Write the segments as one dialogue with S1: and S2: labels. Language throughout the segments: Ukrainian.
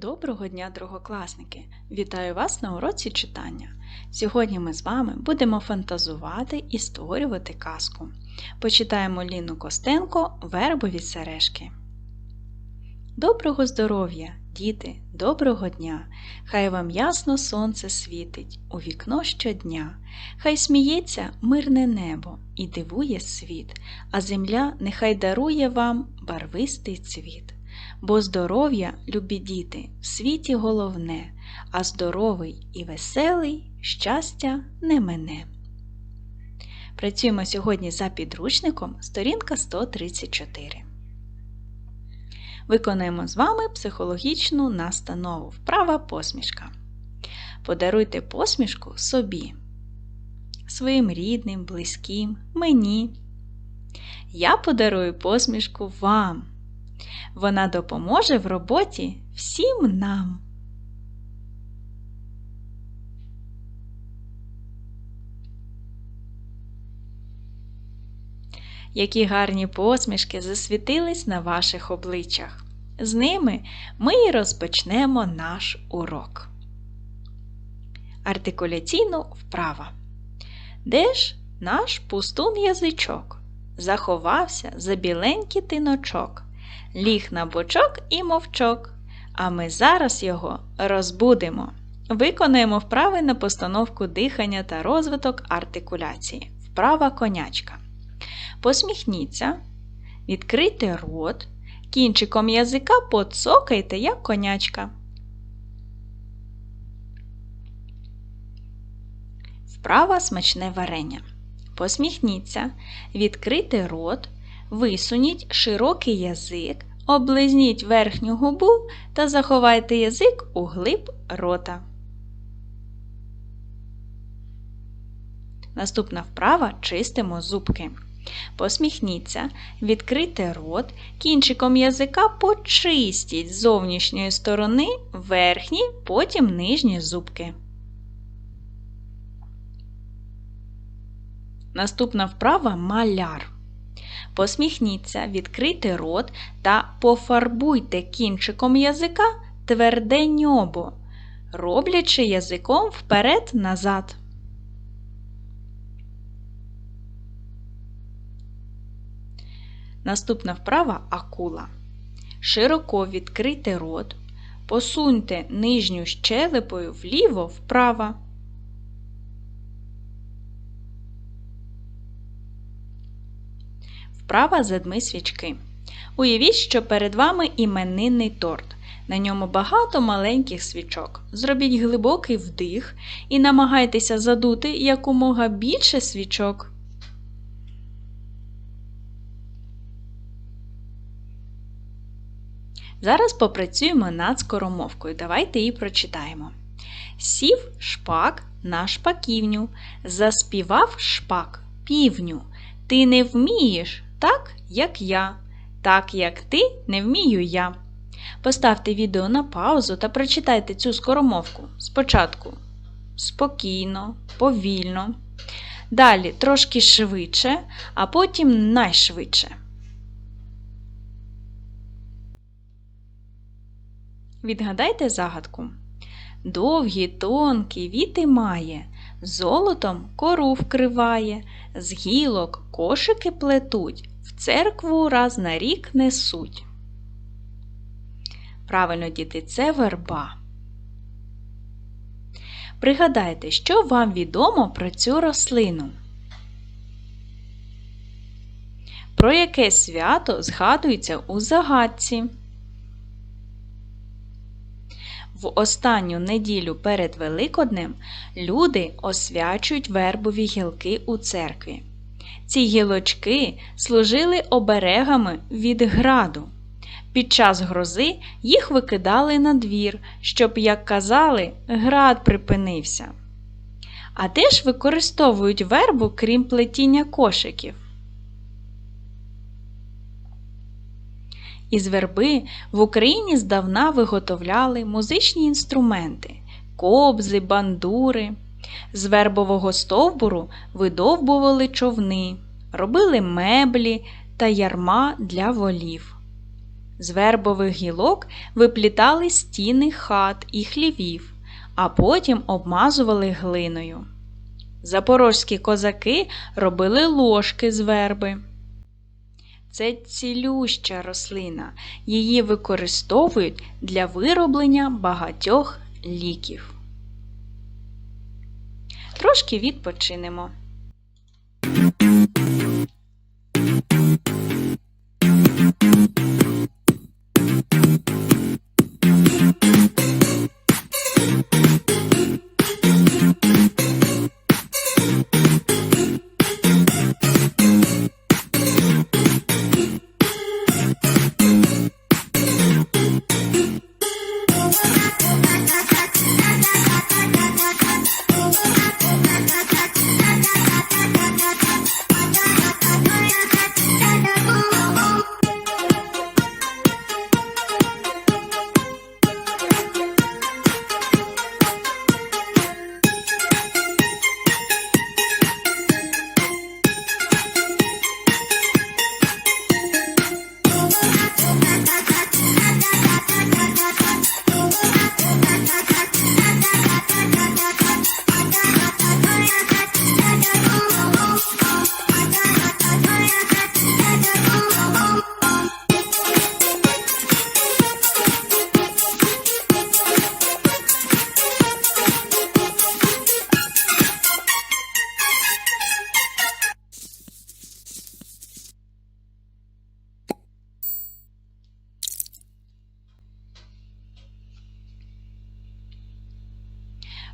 S1: Доброго дня, другокласники! Вітаю вас на уроці читання. Сьогодні ми з вами будемо фантазувати і створювати казку. Почитаємо Ліну Костенко Вербові сережки. Доброго здоров'я, діти, доброго дня! Хай вам ясно сонце світить у вікно щодня, хай сміється мирне небо і дивує світ, а земля нехай дарує вам барвистий цвіт. Бо здоров'я, любі діти, в світі головне, а здоровий і веселий щастя не мене. Працюємо сьогодні за підручником сторінка 134. Виконаємо з вами психологічну настанову вправа посмішка. Подаруйте посмішку собі, своїм рідним, близьким, мені. Я подарую посмішку вам. Вона допоможе в роботі всім нам. Які гарні посмішки засвітились на ваших обличчях. З ними ми і розпочнемо наш урок. Артикуляційно вправа. Де ж наш пустун язичок? Заховався за біленький тиночок ліг на бочок і мовчок. А ми зараз його розбудемо. Виконуємо вправи на постановку дихання та розвиток артикуляції. Вправа конячка. Посміхніться, відкрийте рот, кінчиком язика поцокайте, як конячка. Вправа смачне варення. Посміхніться, відкрийте рот, Висуніть широкий язик, облизніть верхню губу та заховайте язик у глиб рота. Наступна вправа чистимо зубки. Посміхніться, відкрийте рот, кінчиком язика почистіть з зовнішньої сторони верхні, потім нижні зубки. Наступна вправа маляр. Посміхніться, відкрийте рот та пофарбуйте кінчиком язика тверде ньобо, роблячи язиком вперед-назад. Наступна вправа акула. Широко відкрийте рот, посуньте нижню щелепою вліво-вправо. Вправа задми свічки. Уявіть, що перед вами іменинний торт. На ньому багато маленьких свічок. Зробіть глибокий вдих і намагайтеся задути якомога більше свічок. Зараз попрацюємо над скоромовкою. Давайте її прочитаємо. Сів шпак на шпаківню, заспівав шпак півню. Ти не вмієш так, як я, так як ти не вмію я. Поставте відео на паузу та прочитайте цю скоромовку. Спочатку спокійно, повільно. Далі трошки швидше, а потім найшвидше. Відгадайте загадку. Довгі, тонкі віти має, золотом кору вкриває, з гілок кошики плетуть, в церкву раз на рік несуть. Правильно, діти, це верба. Пригадайте, що вам відомо про цю рослину. Про яке свято згадується у загадці? В останню неділю перед Великоднем люди освячують вербові гілки у церкві. Ці гілочки служили оберегами від граду. Під час грози їх викидали на двір, щоб, як казали, град припинився. А де ж використовують вербу, крім плетіння кошиків? Із верби в Україні здавна виготовляли музичні інструменти, кобзи, бандури. З вербового стовбуру видовбували човни, робили меблі та ярма для волів. З вербових гілок виплітали стіни хат і хлівів, а потім обмазували глиною. Запорозькі козаки робили ложки з верби. Це цілюща рослина. Її використовують для вироблення багатьох ліків. Трошки відпочинемо.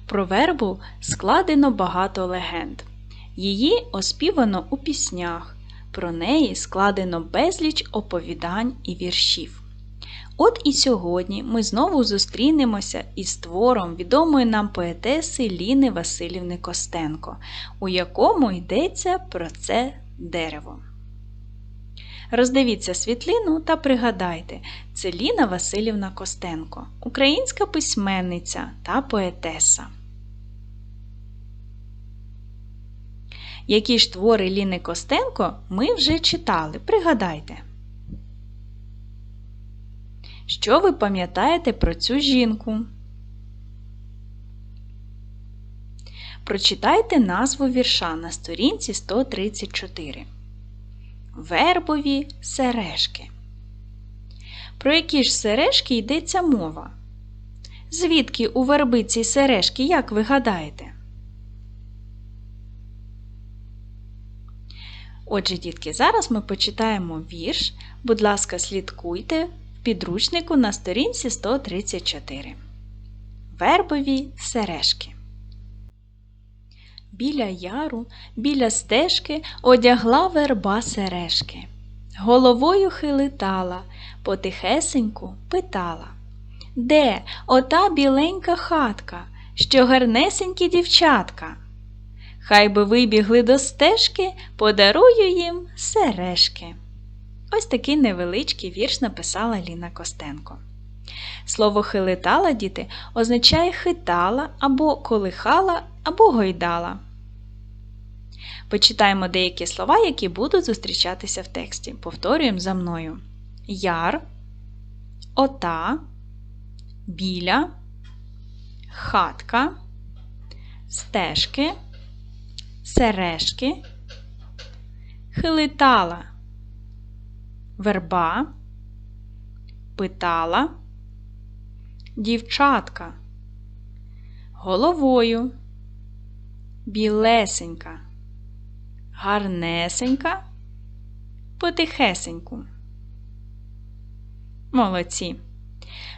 S1: Про вербу складено багато легенд. Її оспівано у піснях, про неї складено безліч оповідань і віршів. От і сьогодні ми знову зустрінемося із твором відомої нам поетеси Ліни Васильівни Костенко, у якому йдеться про це дерево. Роздивіться світлину та пригадайте, це Ліна Васильівна Костенко, українська письменниця та поетеса. Які ж твори Ліни Костенко ми вже читали, пригадайте. Що ви пам'ятаєте про цю жінку? Прочитайте назву вірша на сторінці 134. Вербові сережки. Про які ж сережки йдеться мова? Звідки у вербиці сережки, як ви гадаєте? Отже, дітки, зараз ми почитаємо вірш. Будь ласка, слідкуйте в підручнику на сторінці 134. Вербові сережки. Біля яру, біля стежки одягла верба сережки. Головою хилитала, потихесеньку питала Де ота біленька хатка, що гарнесенькі дівчатка? Хай би вибігли до стежки, подарую їм сережки. Ось такий невеличкий вірш написала Ліна Костенко. Слово хилитала, діти, означає хитала або колихала, або гойдала. Почитаємо деякі слова, які будуть зустрічатися в тексті. Повторюємо за мною: яр, ота, біля, хатка, стежки сережки, хилитала, верба, питала, дівчатка, головою, білесенька, гарнесенька, потихесеньку. Молодці.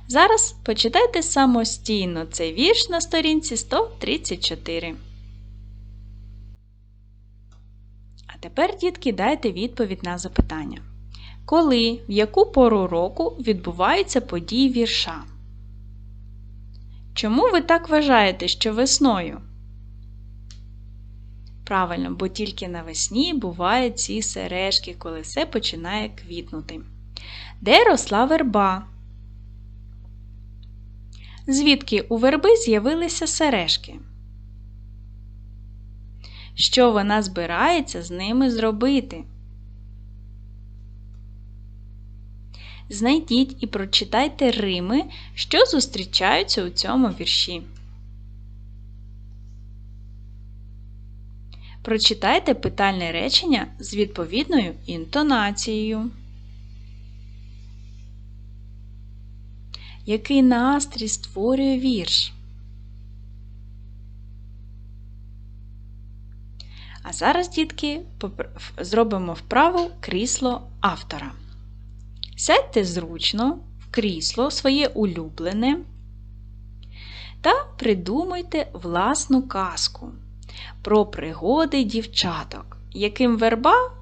S1: Зараз почитайте самостійно цей вірш на сторінці 134. А тепер, дітки, дайте відповідь на запитання. Коли, в яку пору року відбуваються події вірша? Чому ви так вважаєте, що весною? Правильно, бо тільки навесні бувають ці сережки, коли все починає квітнути. Де росла верба? Звідки у верби з'явилися сережки? що вона збирається з ними зробити. Знайдіть і прочитайте рими, що зустрічаються у цьому вірші. Прочитайте питальне речення з відповідною інтонацією. Який настрій створює вірш? А зараз, дітки, зробимо вправу крісло автора. Сядьте зручно в крісло своє улюблене та придумайте власну казку про пригоди дівчаток, яким верба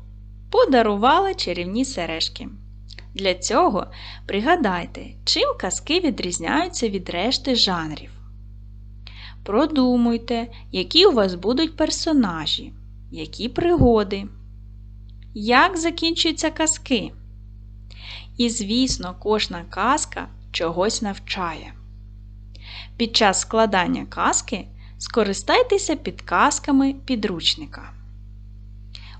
S1: подарувала чарівні сережки. Для цього пригадайте, чим казки відрізняються від решти жанрів. Продумуйте, які у вас будуть персонажі, які пригоди, як закінчуються казки. І, звісно, кожна казка чогось навчає. Під час складання казки скористайтеся підказками підручника.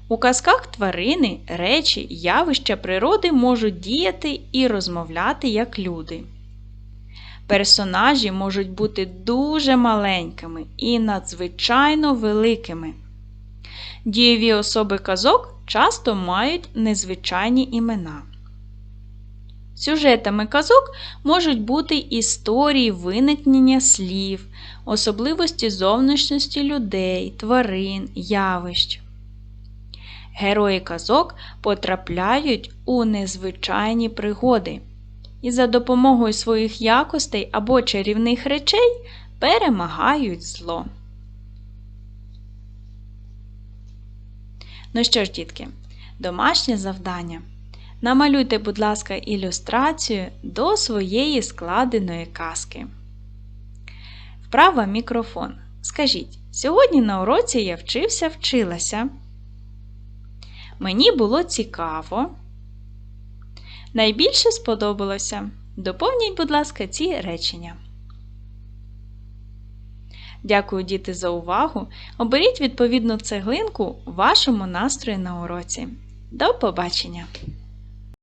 S1: У казках тварини, речі, явища природи можуть діяти і розмовляти як люди. Персонажі можуть бути дуже маленькими і надзвичайно великими. Дієві особи казок часто мають незвичайні імена. Сюжетами казок можуть бути історії виникнення слів, особливості зовнішності людей, тварин, явищ. Герої казок потрапляють у незвичайні пригоди і за допомогою своїх якостей або чарівних речей перемагають зло. Ну що ж, дітки, домашнє завдання. Намалюйте, будь ласка, ілюстрацію до своєї складеної казки. Вправа мікрофон. Скажіть, сьогодні на уроці я вчився, вчилася. Мені було цікаво. Найбільше сподобалося. Доповніть, будь ласка, ці речення. Дякую, діти, за увагу! Оберіть відповідну цеглинку вашому настрою на уроці. До побачення!